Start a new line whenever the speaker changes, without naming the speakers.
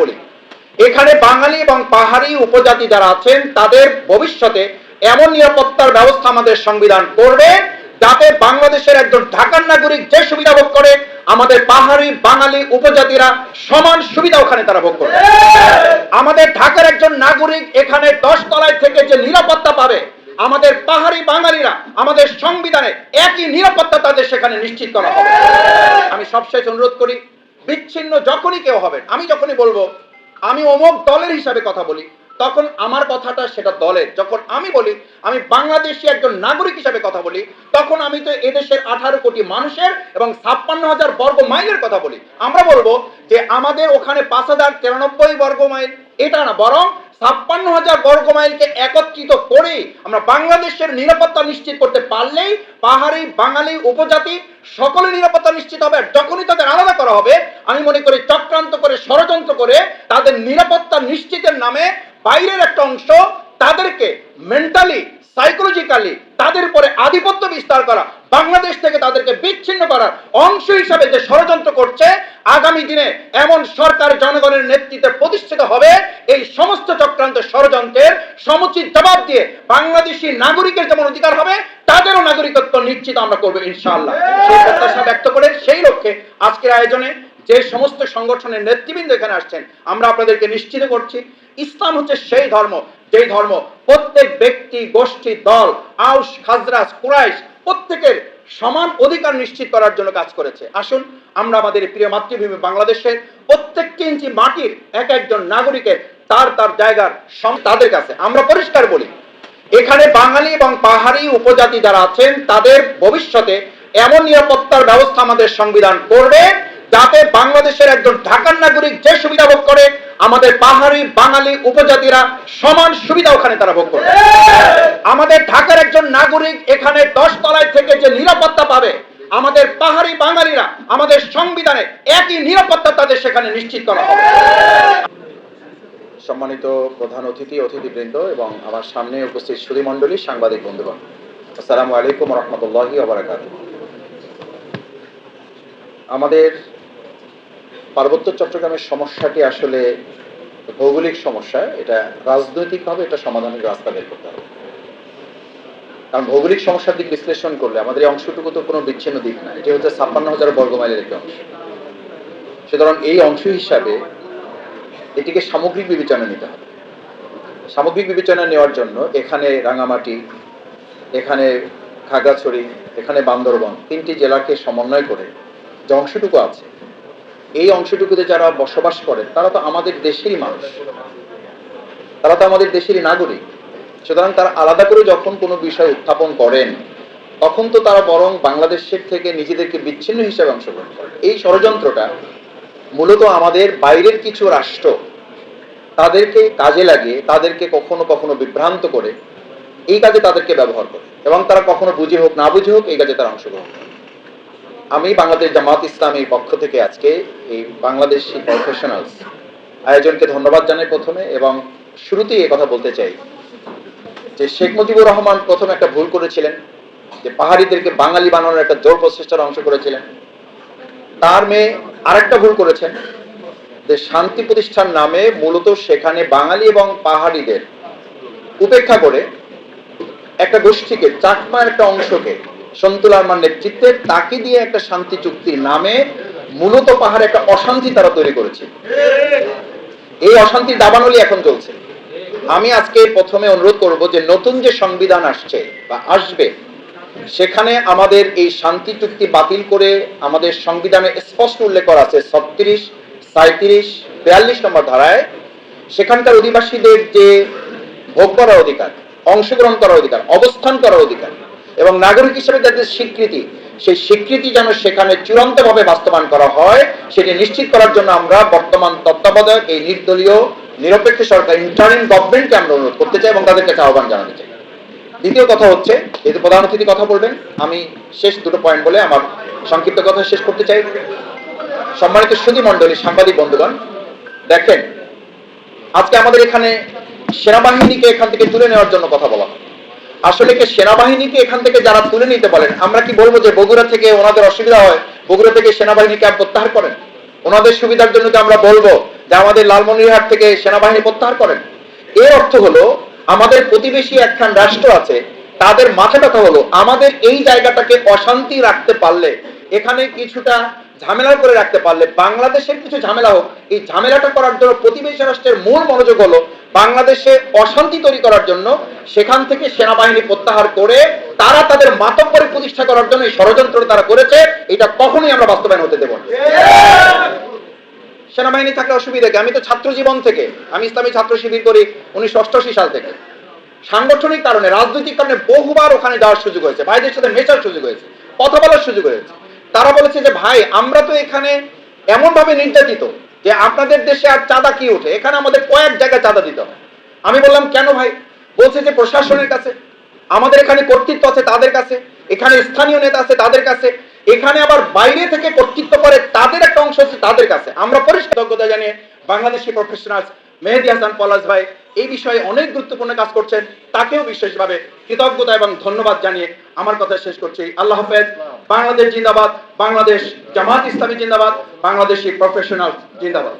বলি। এখানে বাঙালি এবং পাহাড়ি উপজাতি যারা আছেন, তাদের ভবিষ্যতে এমন নিরাপত্তার ব্যবস্থা আমাদের সংবিধান করবে যাতে বাংলাদেশের একজন ঢাকার নাগরিক যে সুবিধা ভোগ করে, আমাদের পাহাড়ি বাঙালি উপজাতিরা সমান সুবিধা ওখানে তারা ভোগ করবে। আমাদের ঢাকার একজন নাগরিক এখানে দশ তলায় থেকে যে নিরাপত্তা পাবে, আমাদের পাহাড়ি বাঙালিরা আমাদের সংবিধানে একই নিরাপত্তা তাদের সেখানে নিশ্চিত করা হবে। আমি সবশেষ অনুরোধ করি বিচ্ছিন্ন যখনই কেউ হবে আমি যখনই বলব, আমি অমুক দলের হিসাবে কথা বলি, তখন আমার কথাটা সেটা দলের। যখন আমি বলি, আমি বাংলাদেশি একজন নাগরিক হিসাবে কথা বলি, তখন আমি তো এদেশের আঠারো কোটি মানুষের এবং ছাপ্পান্ন হাজার বর্গ মাইলের কথা বলি। আমরা বলব যে আমাদের ওখানে পাঁচ হাজার তিরানব্বই বর্গ মাইল, এটা না, বরং ছাপ্পান্ন হাজার বর্গ মাইলকে একত্রিত করে আমরা বাংলাদেশের নিরাপত্তা নিশ্চিত করতে পারলেই পাহাড়ি বাঙালি উপজাতি সকলে নিরাপত্তা নিশ্চিত হবে যখনই তাদের আলাদা করা হবে, আমি মনে করি চক্রান্ত করে, ষড়যন্ত্র করে তাদের নিরাপত্তা নিশ্চিতের নামে বাইরের একটা অংশ তাদেরকে মেন্টালি সাইকোলজিক্যালি তাদের উপরে আধিপত্য বিস্তার করা, বাংলাদেশ থেকে তাদেরকে বিচ্ছিন্ন করার অংশ হিসাবে যে ষড়যন্ত্র করছে, আগামী দিনে এমন সরকার জনগণের নেতৃত্বে প্রতিষ্ঠিত হবে, এই সমস্ত চক্রান্ত ষড়যন্ত্রের সমুচিত জবাব দিয়ে বাংলাদেশি নাগরিকের যেমন অধিকার হবে, তাদেরও নাগরিকত্ব নিশ্চিত আমরা করব ইনশাআল্লাহ। সেই প্রত্যাশা ব্যক্ত করে সেই লক্ষ্যে আজকের আয়োজনে যে সমস্ত সংগঠনের নেতৃবৃন্দ এখানে আসছেন, আমরা আপনাদেরকে নিশ্চিত করছি ইসলাম হচ্ছে সেই ধর্ম, যেই ধর্ম প্রত্যেক ব্যক্তি, গোষ্ঠী, দল আউস খাজরাস কুরাইশ প্রত্যেকের সমান অধিকার নিশ্চিত করার জন্য কাজ করেছে। আসুন, আমরা আমাদের প্রিয় মাতৃভূমি বাংলাদেশের প্রত্যেকটি ইঞ্চি মাটির এক একজন নাগরিকের তার তার জায়গার তাদের কাছে। আমরা পরিষ্কার বলি, এখানে বাঙালি এবং পাহাড়ি উপজাতি যারা আছেন, তাদের ভবিষ্যতে এমন নিরাপত্তার ব্যবস্থা আমাদের সংবিধান করবে যাতে বাংলাদেশের একজন ঢাকার নাগরিক যে সুবিধা ভোগ করে আমাদের পাহাড়ি বাঙালি উপজাতিরা সমান সুবিধা ওখানে তারা ভোগ করবে। আমাদের ঢাকার একজন নাগরিক এখানে দশ তলায় থেকে যে নিরাপত্তা পাবে আমাদের পাহাড়ি বাঙালিরা আমাদের সংবিধানে একই নিরাপত্তা তাদের সেখানে নিশ্চিত করা হবে। সম্মানিত প্রধান অতিথি অতিথিবৃন্দ এবং আমার সামনে উপস্থিত সুধীমণ্ডলী সাংবাদিক বন্ধুগণ আসসালামু আলাইকুম রহমতুল্লাহি আমাদের পার্বত্য চট্টগ্রামের সমস্যাটি আসলে ভৌগোলিক সমস্যা। এটা রাজনৈতিকভাবে এটা সমাধানের রাস্তা বের করতে হবে। কারণ ভৌগোলিক সমস্যার দিক বিশ্লেষণ করলে আমাদের এই অংশটুকু তো কোনো বিচ্ছিন্ন দিক না এটি হচ্ছে ছাপ্পান্ন হাজার বর্গমাইলের একটি অংশ। সুতরাং এই অংশ হিসাবে এটিকে সামগ্রিক বিবেচনা নিতে হবে। সামগ্রিক বিবেচনা নেওয়ার জন্য এখানে রাঙামাটি, এখানে খাগড়াছড়ি, এখানে বান্দরবন তিনটি জেলাকে সমন্বয় করে যে অংশটুকু আছে এই অংশটুকুতে যারা বসবাস করে, তারা তো আমাদের দেশেরই মানুষ। তারা তো আমাদের দেশেরই নাগরিক। সুতরাং তারা আলাদা করে যখন কোনো বিষয় উত্থাপন করেন, তখন তো তারা বরং বাংলাদেশের থেকে নিজেদেরকে বিচ্ছিন্ন হিসেবে অংশগ্রহণ করে এই ষড়যন্ত্রটা মূলত আমাদের বাইরের কিছু রাষ্ট্র, তাদেরকে কাজে লাগিয়ে, তাদেরকে কখনো কখনো বিভ্রান্ত করে, এই কাজে তাদেরকে ব্যবহার করে। এবং তারা কখনো বুঝে হোক, না বুঝে হোক, এই কাজে তারা অংশগ্রহণ করে। আমি বাংলাদেশ জামাত ইসলামীর পক্ষ থেকে আজকে এই বাংলাদেশি প্রফেশনালস আয়োজনকে ধন্যবাদ জানাই প্রথমে এবং শুরুতেই এ কথা বলতে চাই যে শেখ মুজিবুর রহমান প্রথমে একটা ভুল করেছিলেন, যে পাহাড়িদেরকে বাঙালি বানানোর একটা জোর প্রচেষ্টার অংশ করেছিলেন। তার মেয়ে আরেকটা ভুল করেছেন, যে শান্তি প্রতিষ্ঠান নামে মূলত সেখানে বাঙালি এবং পাহাড়িদের উপেক্ষা করে একটা গোষ্ঠীকে, চাকমার একটা অংশকে সন্তুল আরমার নেতৃত্বে তাকে দিয়ে একটা শান্তি চুক্তির নামে মূলত পাহাড়ে একটা অশান্তি তারা তৈরি করেছে। এই অশান্তির দাবানলি এখন চলছে। আমি আজকে প্রথমে অনুরোধ করব যে নতুন যে সংবিধান আসছে বা আসবে, সেখানে আমাদের এই শান্তি চুক্তি বাতিল করে আমাদের সংবিধানে স্পষ্ট উল্লেখ করা আছে ছত্রিশ সাঁত্রিশ বিয়াল্লিশ নম্বর ধারায়। সেখানকার অধিবাসীদের যে ভোগ করার অধিকার, অংশগ্রহণ করার অধিকার, অবস্থান করার অধিকার এবং নাগরিক হিসেবে যাদের স্বীকৃতি, সেই স্বীকৃতি যেন সেখানে চূড়ান্তভাবে বাস্তবায়ন করা হয়, সেটি নিশ্চিত করার জন্য আমরা বর্তমান তত্ত্বাবধায়ক, এই নির্দলীয়, নিরপেক্ষ সরকার ইন্টারিম গভর্নমেন্টকে আমরা অনুরোধ করতে চাই এবং তাদের কাছে আহ্বান জানাতে চাই। দ্বিতীয় কথা হচ্ছে, যেহেতু প্রধান অতিথি কথা বলবেন, আমি শেষ দুটো পয়েন্ট বলে আমার সংক্ষিপ্ত কথা শেষ করতে চাই। সম্মানিত সুধী মণ্ডলী, সাংবাদিক বন্ধুগণ, দেখেন, আজকে আমাদের এখানে সেনাবাহিনীকে এখান থেকে তুলে নেওয়ার জন্য কথা বলা হয়। আসলে কি সেনাবাহিনীকে এখান থেকে যারা তুলে নিতে বলেন আমরা কি বলব যে বগুড়া থেকে ওনাদের অসুবিধা হয়? বগুড়া থেকে সেনাবাহিনী ক্যাম্প প্রত্যাহার করেন? ওনাদের সুবিধার জন্য কি আমরা বলব যে আমাদের লালমনিরহাট থেকে সেনাবাহিনী প্রত্যাহার করেন। এর অর্থ হলো, আমাদের প্রতিবেশী একখান রাষ্ট্র আছে, তাদের মাথা কথা হলো, আমাদের এই জায়গাটাকে অশান্তি রাখতে পারলে, এখানে কিছুটা ঝামেলা করে রাখতে পারলে, বাংলাদেশের কিছু ঝামেলা হোক, এই ঝামেলাটা করার জন্য প্রতিবেশী রাষ্ট্রের মূল মনোযোগ হলো বাংলাদেশে অশান্তি তৈরি করার জন্য সেখান থেকে সেনাবাহিনী প্রত্যাহার করে তারা তাদের মাতব্বরী প্রতিষ্ঠা করার জন্য এই ষড়যন্ত্র তারা করেছে, এটা কখনোই আমরা বাস্তবায়ন হতে দেব সেনাবাহিনী থাকলে অসুবিধা কি? আমি তো ছাত্র জীবন থেকে, আমি ইসলামী ছাত্র শিবির করি উনিশশো অষ্টআশি সাল থেকে। সাংগঠনিক কারণে, রাজনৈতিক কারণে বহুবার ওখানে যাওয়ার সুযোগ হয়েছে, ভাইদের সাথে মেচার সুযোগ হয়েছে, কথা বলার সুযোগ হয়েছে। তারা বলেছে যে, ভাই, আমরা তো এখানে এমন ভাবে নির্যাতিত যে আপনাদের দেশে আর চাঁদা কি ওঠে? এখানে আমাদের কয়েক জায়গায় চাঁদা দিতে হয়। আমি বললাম, কেন ভাই? বলছে যে প্রশাসনের কাছে। আমাদের এখানে কর্তৃত্ব আছে তাদের কাছে। এখানে স্থানীয় নেতা আছে তাদের কাছে। এখানে আবার বাইরে থেকে কর্তৃত্ব করে তাদের একটা অংশ আছে তাদের কাছে। আমরা পরিষ্কার যোগ্যতা জানিয়ে বাংলাদেশি প্রফেশনাল মেহেদি হাসান পলাশ ভাই এই বিষয়ে অনেক গুরুত্বপূর্ণ কাজ করছেন। তাকেও বিশেষভাবে কৃতজ্ঞতা এবং ধন্যবাদ জানিয়ে আমার কথা শেষ করছি। আল্লাহ হাফেজ, বাংলাদেশ জিন্দাবাদ, বাংলাদেশ জামাত ইসলামী জিন্দাবাদ, বাংলাদেশি প্রফেশনাল জিন্দাবাদ।